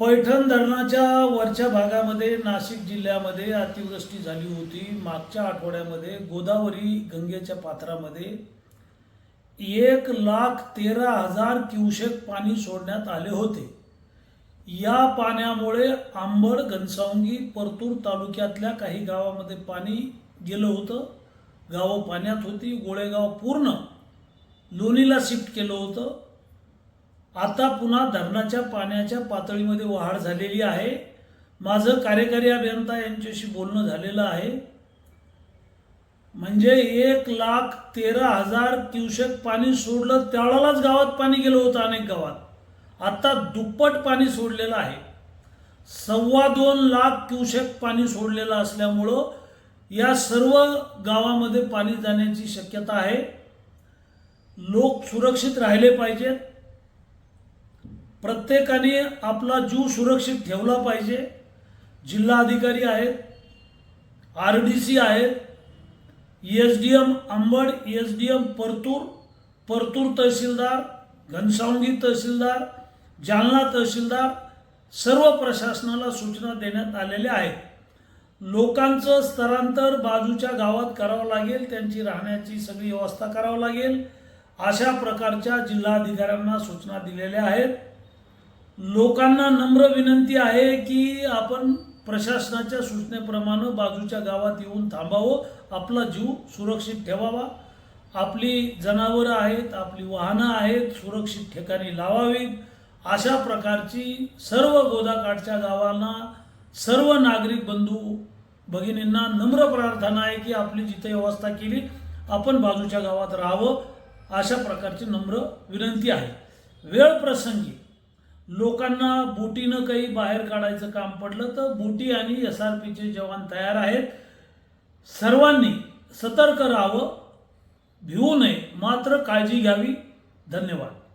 पैठण धरणाच्या वरच्या भागामध्ये नाशिक जिल्ह्यामध्ये अतिवृष्टी झाली होती. मागच्या आठवड्यामध्ये गोदावरी गंगेच्या पात्रामध्ये एक लाख तेरा हजार क्युसेक पाणी सोडण्यात आले होते. या पाण्यामुळे आंबड घनसावंगी परतूर तालुक्यातल्या काही गावामध्ये पाणी गेलं होतं. गावं पाण्यात होती. गोळेगाव पूर्ण लोणीला शिफ्ट केलं होतं. आता पुन्हा धरणाच्या पाण्याच्या पातळीमध्ये वाढ झालेली आहे. माझं कार्यकारी अभियंता यांच्याशी बोलणं झालेलं आहे. म्हणजे एक लाख तेरा हजार क्युसेक पाणी सोडलं त्यावेळेलाच गावात पाणी गेलं होतं अनेक गावात. आता दुप्पट पाणी सोडलेलं आहे. सव्वा दोन लाख क्युसेक पाणी सोडलेलं असल्यामुळं या सर्व गावामध्ये पाणी जाण्याची शक्यता आहे. लोक सुरक्षित राहिले पाहिजेत. प्रत्येकाने आपला जीव सुरक्षित ठेवला पाहिजे. जिल्हा अधिकारी आहेत आर डी सी आहेत S D M Ambad S D M Partur Partur तहसीलदार घनसावंगी तहसीलदार जालना तहसीलदार सर्व प्रशासनाला सूचना देण्यात आलेल्या आहेत. लोकांचं स्थलांतर बाजूच्या गावात करावं लागेल त्यांची राहण्याची सगळी व्यवस्था करावं लागेल. अशा प्रकारच्या जिल्हाधिकाऱ्यांना सूचना दिलेल्या आहेत. लोकांना नम्र विनंती आहे की आपण प्रशासनाच्या सूचनेप्रमाणे बाजूच्या गावात येऊन थांबावं आपला जीव सुरक्षित ठेवावा. आपली जनावरं आहेत आपली वाहनं आहेत सुरक्षित ठिकाणी लावावीत. अशा प्रकारची सर्व गोदाकाठच्या गावांना सर्व नागरिक बंधू भगिनींना नम्र प्रार्थना आहे की आपली जिथे व्यवस्था केली आपण बाजूच्या गावात राहावं अशा प्रकारची नम्र विनंती आहे. वेळ प्रसंगी लोकांना बोटीनं काही बाहेर काढायचं काम पडलं तर बोटी आणि एस आर पीचे जवान तयार आहेत. सर्वांनी सतर्क राहावं. भिवू नये. मात्र काळजी घ्यावी. धन्यवाद.